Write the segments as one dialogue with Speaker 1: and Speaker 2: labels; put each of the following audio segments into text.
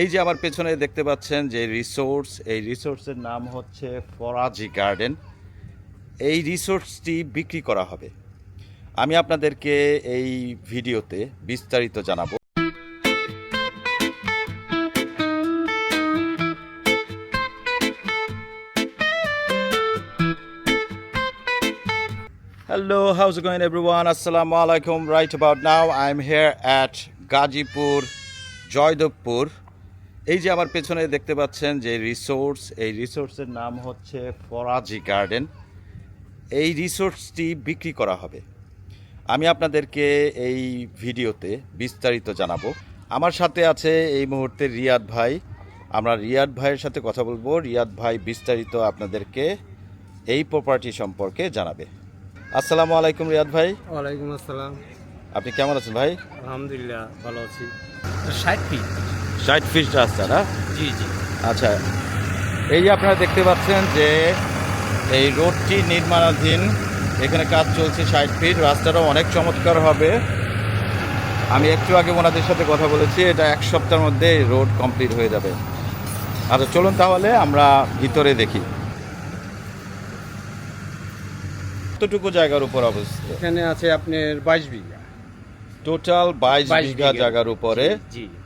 Speaker 1: এই যে আমার পেছনে দেখতে পাচ্ছেন যে রিসোর্স এই রিসোর্সের নাম হচ্ছে ফরাজি গার্ডেন এই রিসোর্সটি বিক্রি করা হবে। আমি আপনাদেরকে এই ভিডিওতে বিস্তারিত জানাব। Hello, how's it going, আসসালামু আলাইকুম right Right about I am here at Gazipur Joydebpur এই যে আমার পেছনে দেখতে পাচ্ছেন যে রিসোর্স এই রিসোর্সের নাম হচ্ছে ফরাজি গার্ডেন। এই রিসোর্সটি বিক্রি করা হবে। আমি আপনাদেরকে এই ভিডিওতে বিস্তারিত জানাব। আমার সাথে আছে এই মুহূর্তে রিয়াদ ভাই। আমরা রিয়াদ ভাইয়ের সাথে কথা বলব। রিয়াদ ভাই বিস্তারিত আপনাদেরকে এই প্রপার্টি সম্পর্কে জানাবে। আসসালামু আলাইকুম রিয়াদ ভাই।
Speaker 2: ওয়ালাইকুম আসসালাম।
Speaker 1: আপনি কেমন আছেন ভাই?
Speaker 2: আলহামদুলিল্লাহ ভালো আছি। ষাট ফিট
Speaker 1: ষাট ফিট রাস্তা না?
Speaker 2: জি জি।
Speaker 1: আচ্ছা এই যে আপনারা দেখতে পাচ্ছেন যে এই রোডটি নির্মাণাধীন এখানে কাজ চলছে ষাট ফিট রাস্তাটা অনেক চমৎকার হবে। আমি একটু আগে ওনাদের সাথে কথা বলেছি এটা এক সপ্তাহের মধ্যে রোড কমপ্লিট হয়ে যাবে। আচ্ছা চলুন তাহলে আমরা ভিতরে দেখি। কতটুকু জায়গার উপর অবস্থিত।
Speaker 2: এখানে আছে আপনার বাইশ বিঘা।
Speaker 1: টোটাল বাইশ বিঘা। জায়গার উপরে।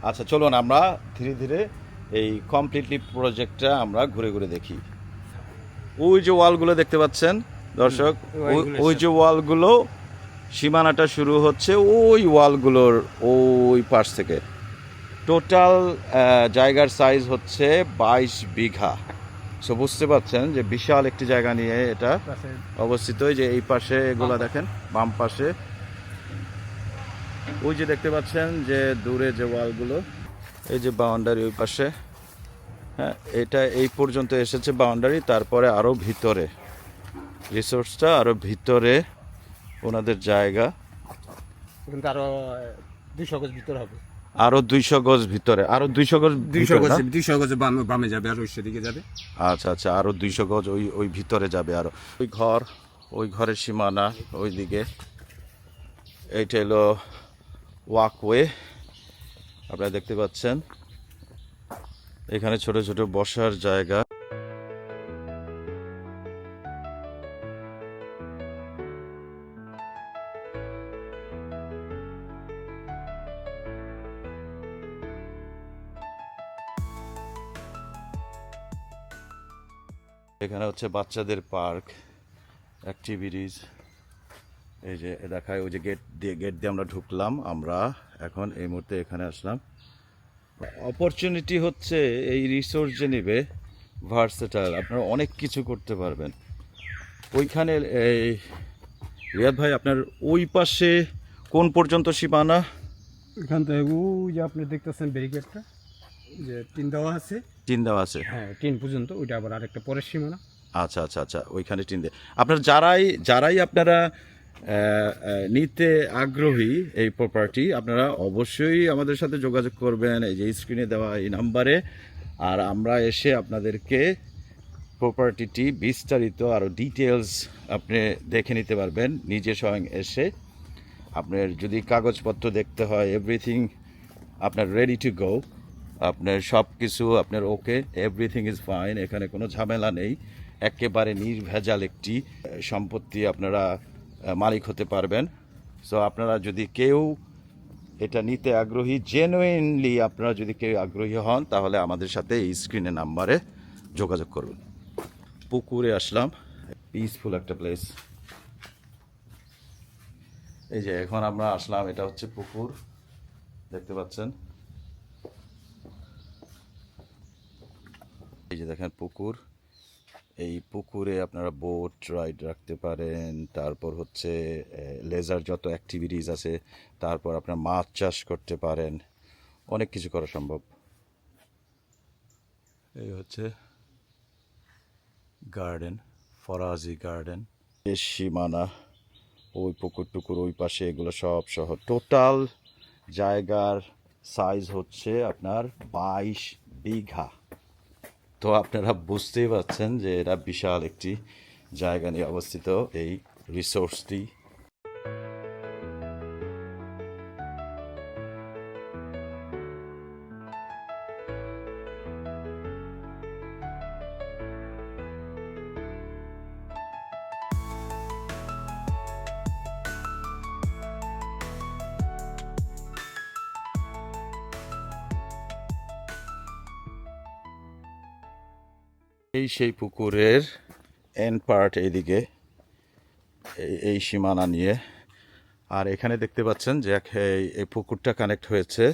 Speaker 1: আচ্ছা চলুন আমরা ধীরে ধীরে এই কমপ্লিটলি প্রজেক্টটা আমরা ঘুরে ঘুরে দেখি। ওই যে ওয়ালগুলো দেখতে পাচ্ছেন দর্শক ওই- যে ওয়ালগুলো সীমানাটা শুরু হচ্ছে ওই ওয়ালগুলোর ওই পাশ থেকে। টোটাল জায়গার সাইজ হচ্ছে বাইশ বিঘা। সো বুঝতে পারছেন যে বিশাল একটি জায়গা নিয়ে এটা অবস্থিত যে এই পাশে এগুলা দেখেন বাম পাশে ওই যে দেখতে পাচ্ছেন যে দূরে যে ওয়ালগুলো এই যে বাউন্ডারি ওই পাশে। হ্যাঁ এটা এই পর্যন্ত এসেছে বাউন্ডারি তারপরে আরও ভিতরে। রিসোর্সটা আরও ভিতরে ওনাদের জায়গা।
Speaker 2: কিন্তু আরও দুইশো গজ ভিতর হবে।
Speaker 1: আরও দুইশো গজ ভিতরে। আরও দুইশো গজ
Speaker 2: দুইশো গজ দুইশো গজ বামে যাবে আর ওই সেদিকে যাবে।
Speaker 1: আচ্ছা আচ্ছা আরও দুইশো গজ ওই ওই ভিতরে যাবে আরও ওই ঘর ওই ঘরের সীমানা ওই দিকে এইটা হলো ওয়াকওয়ে আপনারা দেখতে পাচ্ছেন। এখানে ছোট ছোট বসার জায়গা। এখানে হচ্ছে বাচ্চাদের পার্ক অ্যাক্টিভিটিস। এই যে দেখায় ওই যে গেট দিয়ে গেট দিয়ে আমরা ঢুকলাম আমরা এখন এই মুহূর্তে এখানে আসলাম। অপরচুনিটি হচ্ছে এই রিসোর্স যে নেবে ভার্সেটাইল আপনারা অনেক কিছু করতে পারবেন। ওইখানে এই রিয়াদ ভাই আপনার ওই পাশে কোন পর্যন্ত সীমানা?
Speaker 2: এখান থেকে ওই যে আপনি দেখতেছেন ব্যারিকেডটা যে টিন দেওয়া আছে।
Speaker 1: টিন দেওয়া আছে?
Speaker 2: হ্যাঁ টিন পর্যন্ত ওইটা আবার আরেকটা পরের সীমানা।
Speaker 1: আচ্ছা আচ্ছা আচ্ছা ওইখানে টিন দিয়ে আপনার যারাই যারাই আপনারা নিতে আগ্রহী এই প্রপার্টি আপনারা অবশ্যই আমাদের সাথে যোগাযোগ করবেন। এই যে স্ক্রিনে দেওয়া এই নাম্বারে আর আমরা এসে আপনাদেরকে প্রপার্টিটি বিস্তারিত আরও ডিটেলস আপনি দেখে নিতে পারবেন। নিজে স্বয়ং এসে আপনার যদি কাগজপত্র দেখতে হয় এভরিথিং আপনার রেডি টু গো আপনার সব কিছু আপনার ওকে এভরিথিং ইজ ফাইন এখানে কোনো ঝামেলা নেই। একেবারে নির্ভেজাল একটি সম্পত্তি আপনারা মালিক হতে পারবেন। সো আপনারা যদি কেউ এটা নিতে আগ্রহী জেনুইনলি আপনারা যদি কেউ আগ্রহী হন, তাহলে আমাদের সাথে এই স্ক্রিনের নাম্বারে যোগাযোগ করুন। পুকুরে আসলাম। পিসফুল একটা প্লেস এই যে এখন আমরা আসলাম, এটা হচ্ছে পুকুর। দেখতে পাচ্ছেন? এই যে দেখেন পুকুর। এই পুকুরে আপনারা বোট রাইড রাখতে পারেন তারপর হচ্ছে লেজার যত অ্যাক্টিভিটিস আছে তারপর আপনার মাছ চাষ করতে পারেন অনেক কিছু করা সম্ভব। এই হচ্ছে গার্ডেন ফরাজি গার্ডেন বেশ সীমানা ওই পুকুর টুকুর ওই পাশে এগুলো সব সহ টোটাল জায়গার সাইজ হচ্ছে আপনার বাইশ বিঘা। তো আপনারা বুঝতেই পারছেন যে এরা বিশাল একটি জায়গা নিয়ে অবস্থিত। এই রিসোর্সটি এই সেই পুকুরের এন পার্ট এইদিকে, এই- সীমানা নিয়ে। আর এখানে দেখতে পাচ্ছেন যে এই পুকুরটা কানেক্ট হয়েছে।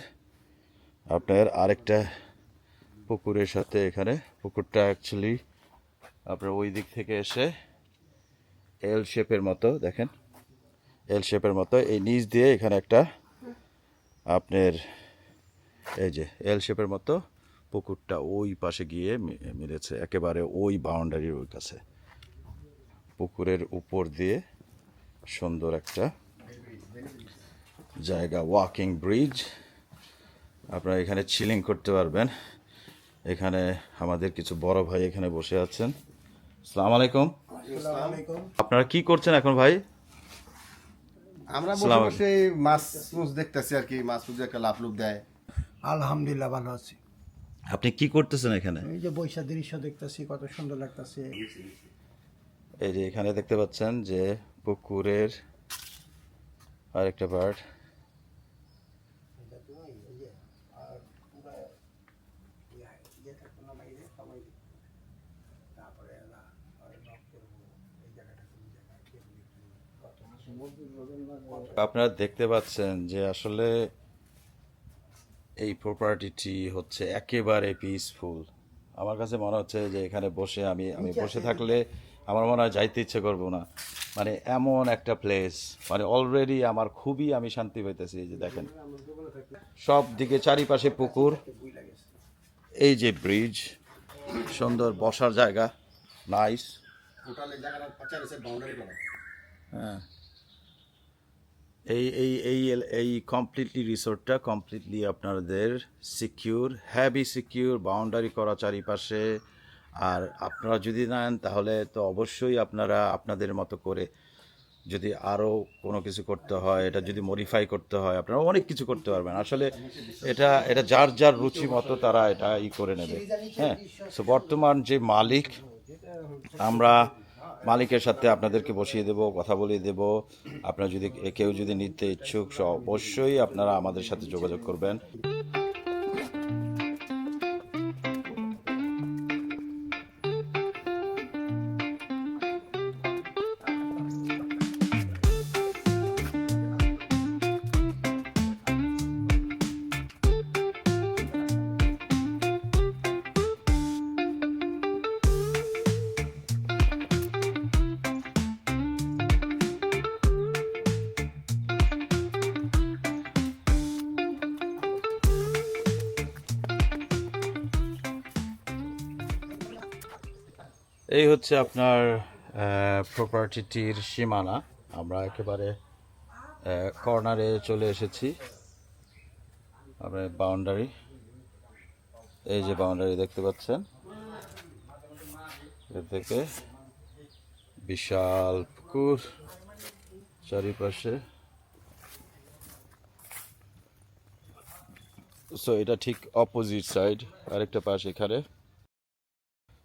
Speaker 1: আপনার আরেকটা পুকুরের সাথে এখানে পুকুরটা অ্যাকচুয়ালি আপনার ওই দিক থেকে এসে এল শেপের মতো, দেখেন। এল শেপের মতো, এই নিচ দিয়ে এখানে একটা আপনার, এই যে এল শেপের মতো পুকুরটা ওই পাশে গিয়ে মি- মিলেছে একেবারে ওই বাউন্ডারির ওই কাছে। পুকুরের উপর দিয়ে সুন্দর একটা জায়গা ওয়াকিং ব্রিজ আপনারা এখানে চিলিং করতে পারবেন। এখানে আমাদের কিছু বড় ভাই এখানে বসে আছেন। আসসালামু আলাইকুম। আপনারা কি করছেন এখন ভাই?
Speaker 3: আমরা বসে বসে এই মাছ মুছ দেখতেছি আর কি মাছ মুছ একটা লাভ লুপ দেয়।
Speaker 4: আলহামদুলিল্লাহ ভালো আছি।
Speaker 1: আপনি কি করতেছেন এখানে?
Speaker 4: এই যে বৈশাখ দৃশ্য দেখতেছি কত সুন্দর লাগতেছে।
Speaker 1: এই যে এখানে দেখতে পাচ্ছেন যে পুকুরের আরেকটা পার্ট। আপনারা দেখতে পাচ্ছেন যে আসলে এই প্রপার্টিটি হচ্ছে একেবারে পিসফুল আমার কাছে মনে হচ্ছে যে এখানে বসে আমি আমি বসে থাকলে আমার মনে হয় যাইতে ইচ্ছে করব না। মানে এমন একটা প্লেস মানে অলরেডি আমার খুবই আমি শান্তি পাইতেছি এই যে দেখেন। সব দিকে চারিপাশে পুকুর। এই যে ব্রিজ সুন্দর বসার জায়গা। নাইস হ্যাঁ। এই এই এই এই কমপ্লিটলি রিসোর্টটা কমপ্লিটলি আপনাদের সিকিউর হ্যাভি সিকিউর বাউন্ডারি করা চারিপাশে। আর আপনারা যদি নেন, তাহলে তো অবশ্যই আপনারা আপনাদের মতো করে যদি আরও কোনো কিছু করতে হয়, এটা যদি মডিফাই করতে হয়, আপনারা অনেক কিছু করতে পারবেন। আসলে এটা এটা যার যার রুচি মতো তারা এটা ই করে নেবে। হ্যাঁ? সো বর্তমান যে মালিক, আমরা মালিকের সাথে আপনাদেরকে বসিয়ে দেব, কথা বলিয়ে দেব। আপনারা যদি, কেউ যদি নিতে ইচ্ছুক অবশ্যই আপনারা আমাদের সাথে যোগাযোগ করবেন। এই হচ্ছে আপনার প্রপার্টিটির সীমানা। আমরা একেবারে কর্নারে চলে এসেছি। আমরা বাউন্ডারি এই যে বাউন্ডারি দেখতে পাচ্ছেন? এর থেকে বিশাল পুকুর চারিপাশে। সো এটা ঠিক অপোজিট সাইড আরেকটা পাশ এখানে।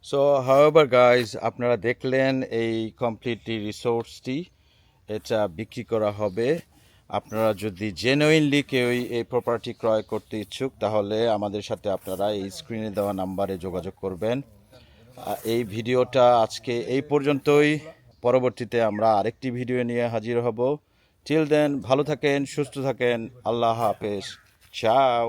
Speaker 1: সো হাওয়েভার গাইজ আপনারা দেখলেন এই কমপ্লিটলি রিসোর্সটি এটা বিক্রি করা হবে। আপনারা যদি জেনুইনলি কেউ এই প্রপার্টি ক্রয় করতে ইচ্ছুক, তাহলে আমাদের সাথে আপনারা এই স্ক্রিনে দেওয়া নাম্বারে যোগাযোগ করবেন। এই ভিডিওটা আজকে এই পর্যন্তই। পরবর্তীতে আমরা আরেকটি ভিডিও নিয়ে হাজির হব। টিল দেন ভালো থাকেন, সুস্থ থাকেন। আল্লাহ হাফেজ। চাও।